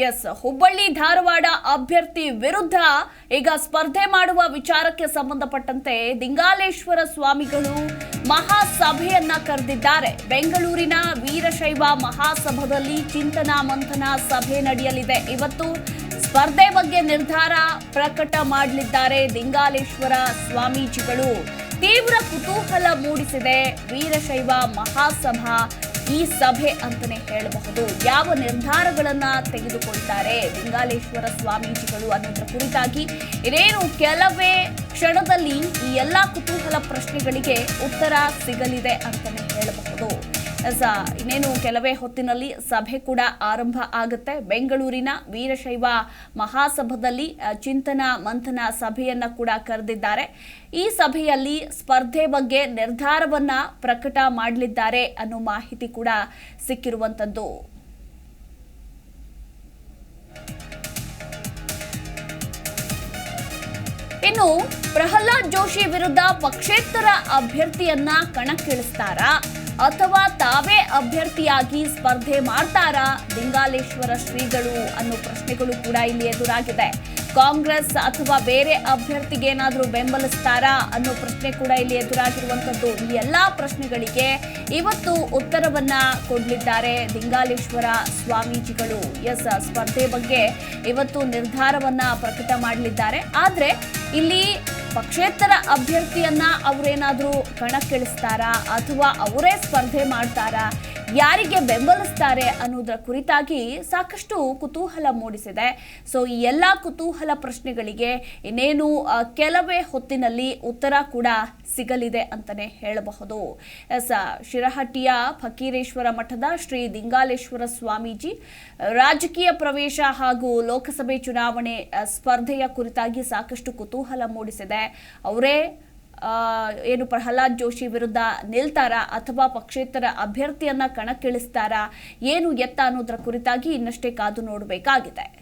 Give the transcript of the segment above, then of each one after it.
S Hubballi Dharwad ಅಭ್ಯರ್ಥಿ ವಿರುದ್ಧ ಈಗ ಸ್ಪರ್ಧೆ ಮಾಡುವ ವಿಚಾರಕ್ಕೆ ಸಂಬಂಧಪಟ್ಟಂತೆ ದಿಂಗಾಲೇಶ್ವರ ಸ್ವಾಮಿಗಳು ಮಹಾಸಭೆಯನ್ನ ಕರೆದಿದ್ದಾರೆ. ಬೆಂಗಳೂರಿನ ವೀರಶೈವ ಮಹಾಸಭದಲ್ಲಿ ಚಿಂತನ ಮಂಥನ ಸಭೆ ನಡೆಯಲಿದೆ. ಇವತ್ತು ಸ್ಪರ್ಧೆ ಬಗ್ಗೆ ನಿರ್ಧಾರ ಪ್ರಕಟ ಮಾಡಲಿದ್ದಾರೆ ದಿಂಗಾಲೇಶ್ವರ ಸ್ವಾಮೀಜಿಗಳು. ತೀವ್ರ ಕುತೂಹಲ ಮೂಡಿಸಿದೆ ವೀರಶೈವ ಮಹಾಸಭಾ ಈ ಸಭೆ ಅಂತಾನೆ ಹೇಳಬಹುದು. ಯಾವ ನಿರ್ಧಾರಗಳನ್ನ ತೆಗೆದುಕೊಳ್ತಾರೆ? ಲಿಂಗಾಲೇಶ್ವರ ಸ್ವಾಮೀಜಿಗಳು ಅನ್ನೋದ್ರ ಕುರಿತಾಗಿ ಇದೇನು ಕೆಲವೇ ಕ್ಷಣದಲ್ಲಿ ಈ ಎಲ್ಲಾ ಕುತೂಹಲ ಪ್ರಶ್ನೆಗಳಿಗೆ ಉತ್ತರ ಸಿಗಲಿದೆ ಎಸ್, ಇನ್ನೇನು ಕೆಲವೇ ಹೊತ್ತಿನಲ್ಲಿ ಸಭೆ ಕೂಡ ಆರಂಭ ಆಗುತ್ತೆ. ಬೆಂಗಳೂರಿನ ವೀರಶೈವ ಮಹಾಸಭದಲ್ಲಿ ಚಿಂತನ ಮಂಥನ ಸಭೆಯನ್ನ ಕೂಡ ಕರೆದಿದ್ದಾರೆ. ಈ ಸಭೆಯಲ್ಲಿ ಸ್ಪರ್ಧೆ ಬಗ್ಗೆ ನಿರ್ಧಾರವನ್ನ ಪ್ರಕಟ ಮಾಡಲಿದ್ದಾರೆ ಅನ್ನೋ ಮಾಹಿತಿ ಕೂಡ ಸಿಕ್ಕಿರುವಂತದ್ದು. ಇನ್ನು ಪ್ರಹ್ಲಾದ್ ಜೋಶಿ ವಿರುದ್ಧ ಪಕ್ಷೇತರ ಅಭ್ಯರ್ಥಿಯನ್ನ ಕಣಕ್ಕಿಳಿಸ್ತಾರಾ? ಅಥವಾ ತಾವೇ ಅಭ್ಯರ್ಥಿಯಾಗಿ ಸ್ಪರ್ಧೆ ಮಾಡ್ತಾರಾ? ಲಿಂಗಾಲೇಶ್ವರ ಶ್ರೀಗಳು ಅನ್ನೋ ಪ್ರಶ್ನೆಗಳು ಕೂಡ ಇಲ್ಲಿ ಎದುರಾಗಿದೆ. ಕಾಂಗ್ರೆಸ್ ಅಥವಾ ಬೇರೆ ಅಭ್ಯರ್ಥಿಗೆ ಏನಾದರೂ ಬೆಂಬಲಿಸ್ತಾರಾ ಅನ್ನೋ ಪ್ರಶ್ನೆ ಕೂಡ ಇಲ್ಲಿ ಎದುರಾಗಿರುವಂಥದ್ದು. ಈ ಎಲ್ಲ ಪ್ರಶ್ನೆಗಳಿಗೆ ಇವತ್ತು ಉತ್ತರವನ್ನ ಕೊಡಲಿದ್ದಾರೆ ಲಿಂಗಾಲೇಶ್ವರ ಸ್ವಾಮೀಜಿಗಳು. ಎಸ್, ಸ್ಪರ್ಧೆ ಬಗ್ಗೆ ಇವತ್ತು ನಿರ್ಧಾರವನ್ನ ಪ್ರಕಟ ಮಾಡಲಿದ್ದಾರೆ. ಆದರೆ ಇಲ್ಲಿ ಪಕ್ಷೇತರ ಅಭ್ಯರ್ಥಿಯನ್ನ ಅವರೇನಾದ್ರೂ ಕಣಕ್ಕಿಳಿಸ್ತಾರಾ ಅಥವಾ ಅವರೇ ಸ್ಪರ್ಧೆ ಮಾಡ್ತಾರಾ? ಯಾರಿಗೆ ಬೆಂಬಲಿಸ್ತಾರೆ ಅನ್ನೋದರ ಕುರಿತಾಗಿ ಸಾಕಷ್ಟು ಕುತೂಹಲ ಮೂಡಿಸಿದೆ. ಸೊ ಈ ಎಲ್ಲ ಕುತೂಹಲ ಪ್ರಶ್ನೆಗಳಿಗೆ ಇನ್ನೇನು ಕೆಲವೇ ಹೊತ್ತಿನಲ್ಲಿ ಉತ್ತರ ಕೂಡ ಸಿಗಲಿದೆ ಅಂತಲೇ ಹೇಳಬಹುದು. ಎಸ್ ಶಿರಹಟ್ಟಿಯ ಫಕೀರೇಶ್ವರ ಮಠದ ಶ್ರೀ ದಿಂಗಾಲೇಶ್ವರ ಸ್ವಾಮೀಜಿ, ರಾಜಕೀಯ ಪ್ರವೇಶ ಹಾಗೂ ಲೋಕಸಭೆ ಚುನಾವಣೆ ಸ್ಪರ್ಧೆಯ ಕುರಿತಾಗಿ ಸಾಕಷ್ಟು ಕುತೂಹಲ ಮೂಡಿಸಿದೆ. ಅವರೇ ಏನು ಪ್ರಹ್ಲಾದ್ ಜೋಶಿ ವಿರುದ್ಧ ನಿಲ್ತಾರಾ ಅಥವಾ ಪಕ್ಷೇತರ ಅಭ್ಯರ್ಥಿಯನ್ನ ಕಣಕ್ಕಿಳಿಸ್ತಾರಾ? ಏನು ಎತ್ತ ಅನ್ನೋದರ ಕುರಿತಾಗಿ ಇನ್ನಷ್ಟೇ ಕಾದು ನೋಡಬೇಕಾಗಿದೆ.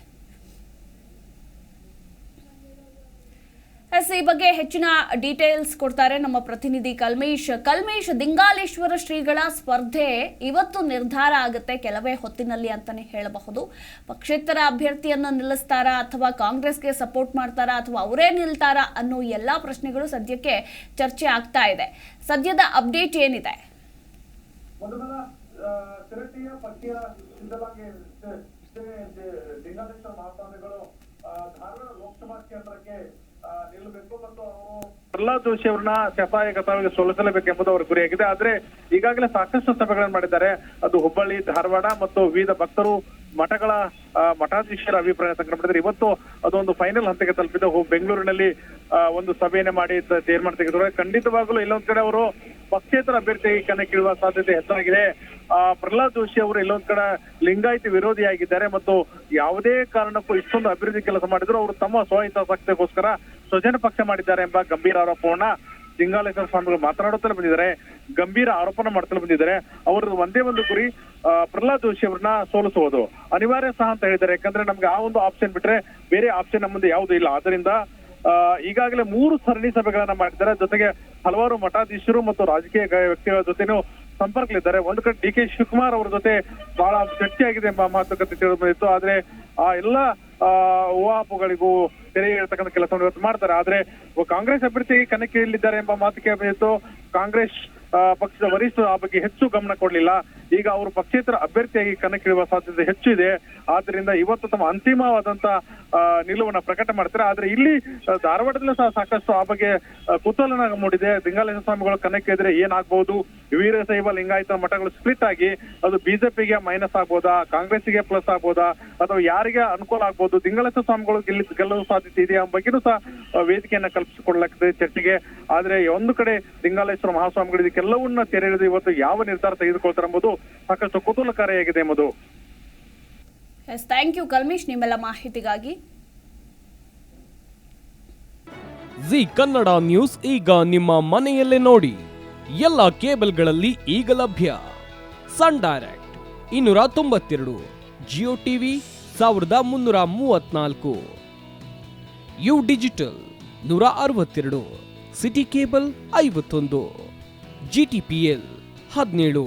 ಈ ಬಗ್ಗೆ ಹೆಚ್ಚಿನ ಡೀಟೇಲ್ಸ್ ಕೊಡ್ತಾರೆ ನಮ್ಮ ಪ್ರತಿನಿಧಿ ಕಲ್ಮೇಶ್. ಕಲ್ಮೇಶ್, ದಿಂಗಾಲೇಶ್ವರ ಶ್ರೀಗಳ ಸ್ಪರ್ಧೆ ಇವತ್ತು ನಿರ್ಧಾರ ಆಗುತ್ತೆ ಕೆಲವೇ ಹೊತ್ತಿನಲ್ಲಿ ಅಂತಾನೆ ಹೇಳಬಹುದು. ಪಕ್ಷೇತರ ಅಭ್ಯರ್ಥಿಯನ್ನು ನಿಲ್ಲಿಸ್ತಾರಾ ಅಥವಾ ಕಾಂಗ್ರೆಸ್ಗೆ ಸಪೋರ್ಟ್ ಮಾಡ್ತಾರಾ ಅಥವಾ ಅವರೇ ನಿಲ್ತಾರಾ ಅನ್ನೋ ಎಲ್ಲಾ ಪ್ರಶ್ನೆಗಳು ಸದ್ಯಕ್ಕೆ ಚರ್ಚೆ ಆಗ್ತಾ ಇದೆ. ಸದ್ಯದ ಅಪ್ಡೇಟ್ ಏನಿದೆ? ಧಾರವಾಡ ಲೋಕಸಭಾ ಕ್ಷೇತ್ರಕ್ಕೆ ನಿಲ್ಲಬೇಕು ಮತ್ತು ಅವರು ಪ್ರಹ್ಲಾದ್ ಜೋಶಿ ಅವರನ್ನ ಸಫಾಯ ಕಥಾವಿಗೆ ಸೋಲಿಸಲೇಬೇಕು ಎಂಬುದು ಅವರ ಗುರಿಯಾಗಿದೆ. ಆದ್ರೆ ಈಗಾಗಲೇ ಸಾಕಷ್ಟು ಸಭೆಗಳನ್ನು ಮಾಡಿದ್ದಾರೆ. ಅದು ಹುಬ್ಬಳ್ಳಿ ಧಾರವಾಡ ಮತ್ತು ವಿವಿಧ ಭಕ್ತರು ಮಠಗಳ ಮಠಾಧೀಶರ ಅಭಿಪ್ರಾಯ ಸಂಗ್ರಹ ಮಾಡಿದ್ದಾರೆ. ಇವತ್ತು ಅದೊಂದು ಫೈನಲ್ ಹಂತಕ್ಕೆ ತಲುಪಿದೆ. ಬೆಂಗಳೂರಿನಲ್ಲಿ ಒಂದು ಸಭೆಯನ್ನ ಮಾಡಿ ತೀರ್ಮಾನ ತೆಗೆದುಕೊಂಡ್ರೆ ಖಂಡಿತವಾಗ್ಲೂ ಇಲ್ಲೊಂದ್ ಕಡೆ ಅವರು ಪಕ್ಷೇತರ ಅಭ್ಯರ್ಥಿ ಕಣಕ್ಕಿಳುವ ಸಾಧ್ಯತೆ ಹೆಚ್ಚಾಗಿದೆ. ಆ, ಪ್ರಹ್ಲಾದ್ ಜೋಶಿ ಅವರು ಇಲ್ಲೊಂದ್ ಕಡೆ ಲಿಂಗಾಯತಿ ವಿರೋಧಿಯಾಗಿದ್ದಾರೆ ಮತ್ತು ಯಾವುದೇ ಕಾರಣಕ್ಕೂ ಇಷ್ಟೊಂದು ಅಭಿವೃದ್ಧಿ ಕೆಲಸ ಮಾಡಿದ್ರು. ಅವರು ತಮ್ಮ ಸ್ವಹಿತಾಸಕ್ತಿಗೋಸ್ಕರ ಸ್ವಜನ ಪಕ್ಷ ಮಾಡಿದ್ದಾರೆ ಎಂಬ ಗಂಭೀರ ಆರೋಪವನ್ನ ಲಿಂಗಾಲೇಶ್ವರ ಸ್ವಾಮಿಗಳು ಮಾತನಾಡುತ್ತಲೇ ಬಂದಿದ್ದಾರೆ. ಗಂಭೀರ ಆರೋಪನ ಮಾಡ್ತಲೇ ಬಂದಿದ್ದಾರೆ. ಅವರದ್ದು ಒಂದೇ ಒಂದು ಗುರಿ ಪ್ರಹ್ಲಾದ್ ಜೋಶಿ ಅವ್ರನ್ನ ಸೋಲಿಸುವುದು ಅನಿವಾರ್ಯ ಸಹ ಅಂತ ಹೇಳಿದ್ದಾರೆ. ಯಾಕಂದ್ರೆ ನಮ್ಗೆ ಆ ಒಂದು ಆಪ್ಷನ್ ಬಿಟ್ರೆ ಬೇರೆ ಆಪ್ಷನ್ ನಮ್ಮ ಮುಂದೆ ಯಾವುದೂ ಇಲ್ಲ. ಆದ್ರಿಂದ ಈಗಾಗಲೇ ಮೂರು ಸರಣಿ ಸಭೆಗಳನ್ನ ಮಾಡಿದ್ದಾರೆ. ಜೊತೆಗೆ ಹಲವಾರು ಮಠಾಧೀಶರು ಮತ್ತು ರಾಜಕೀಯ ವ್ಯಕ್ತಿಗಳ ಜೊತೆನೂ ಸಂಪರ್ಕಲಿದ್ದಾರೆ ಒಂದು ಕಡೆ ಡಿ ಕೆ ಶಿವಕುಮಾರ್ ಅವರ ಜೊತೆ ಬಹಳ ಗಟ್ಟಿಯಾಗಿದೆ ಎಂಬ ಮಾತುಕತೆ ತಿಳಿದು ಬಂದಿತ್ತು. ಆದ್ರೆ ಆ ಎಲ್ಲ ಊಹಾಪೋಗಳಿಗೂ ತೆರೆ ಇರತಕ್ಕಂಥ ಕೆಲಸವನ್ನು ಇವತ್ತು ಮಾಡ್ತಾರೆ. ಆದ್ರೆ ಕಾಂಗ್ರೆಸ್ ಅಭ್ಯರ್ಥಿ ಕಣಕ್ಕಿಳಿದ್ದಾರೆ ಎಂಬ ಮಾತು ಕೇಳಿತ್ತು ಕಾಂಗ್ರೆಸ್ ಪಕ್ಷದ ವರಿಷ್ಠರು ಆ ಬಗ್ಗೆ ಹೆಚ್ಚು ಗಮನ ಕೊಡಲಿಲ್ಲ. ಈಗ ಅವರು ಪಕ್ಷೇತರ ಅಭ್ಯರ್ಥಿಯಾಗಿ ಕಣಕ್ಕಿಳಿಯುವ ಸಾಧ್ಯತೆ ಹೆಚ್ಚು ಇದೆ. ಆದ್ರಿಂದ ಇವತ್ತು ತಮ್ಮ ಅಂತಿಮವಾದಂತ ನಿಲುವನ್ನ ಪ್ರಕಟ ಮಾಡ್ತಾರೆ. ಆದ್ರೆ ಇಲ್ಲಿ ಧಾರವಾಡದಲ್ಲೂ ಸಹ ಸಾಕಷ್ಟು ಆ ಬಗ್ಗೆ ಕುತೂಹಲನ ಮೂಡಿದೆ. ಲಿಂಗಾಲೇಶ್ವರ ಸ್ವಾಮಿಗಳು ಕಣಕ್ಕಿಳಿದ್ರೆ ಏನಾಗ್ಬಹುದು ವೀರಶೈವ ಲಿಂಗಾಯತ ಮಠಗಳು ಸ್ಪ್ಲಿಟ್ ಆಗಿ ಅದು ಬಿಜೆಪಿಗೆ ಮೈನಸ್ ಆಗ್ಬೋದಾ? ಕಾಂಗ್ರೆಸ್ಗೆ ಪ್ಲಸ್ ಆಗ್ಬೋದಾ? ಅಥವಾ ಯಾರಿಗೆ ಅನುಕೂಲ ಆಗ್ಬೋದು? ಲಿಂಗಾಲೇಶ್ವರ ಸ್ವಾಮಿಗಳು ಗೆಲ್ಲಿ ಗೆಲ್ಲುವ ಸಾಧ್ಯತೆ ಇದೆಯಾ ಎಂಬ ಬಗ್ಗೆನೂ ಸಹ ವೇದಿಕೆಯನ್ನ ಕಲ್ಪಿಸಿಕೊಡ್ಲಾಗ್ತದೆ ಚರ್ಚೆಗೆ. ಆದ್ರೆ ಒಂದು ಕಡೆ ಲಿಂಗಾಲೇಶ್ವರ ಮಹಾಸ್ವಾಮಿಗಳು ಇದಕ್ಕೆಲ್ಲವನ್ನ ತೆರೆ ಇವತ್ತು ಯಾವ ನಿರ್ಧಾರ ತೆಗೆದುಕೊಳ್ತಾರೆ ಎಂಬುದು ಸಾಕಷ್ಟು ಕುತೂಹಲಕಾರಿಯಾಗಿದೆ ಎಂಬುದು. ಎಸ್ ಥ್ಯಾಂಕ್ ಯು ಕಲ್ಮೇಶ್ ನಿಮ್ಮೆಲ್ಲ ಮಾಹಿತಿಗಾಗಿ. ಜಿ ಕನ್ನಡ ನ್ಯೂಸ್ ಈಗ ನಿಮ್ಮ ಮನೆಯಲ್ಲೇ ನೋಡಿ. ಎಲ್ಲ ಕೇಬಲ್ಗಳಲ್ಲಿ ಈಗ ಲಭ್ಯ. ಸನ್ ಡೈರೆಕ್ಟ್ ಇನ್ನೂರ ತೊಂಬತ್ತೆರಡು ಜಿಯೋ ಟಿವಿ ಸಾವಿರದ ಮುನ್ನೂರ ಮೂವತ್ನಾಲ್ಕು. ಯು ಡಿಜಿಟಲ್ ನೂರ ಅರವತ್ತೆರಡು ಸಿಟಿ ಕೇಬಲ್ ಐವತ್ತೊಂದು ಜಿ ಟಿ ಪಿ ಎಲ್ ಹದಿನೇಳು.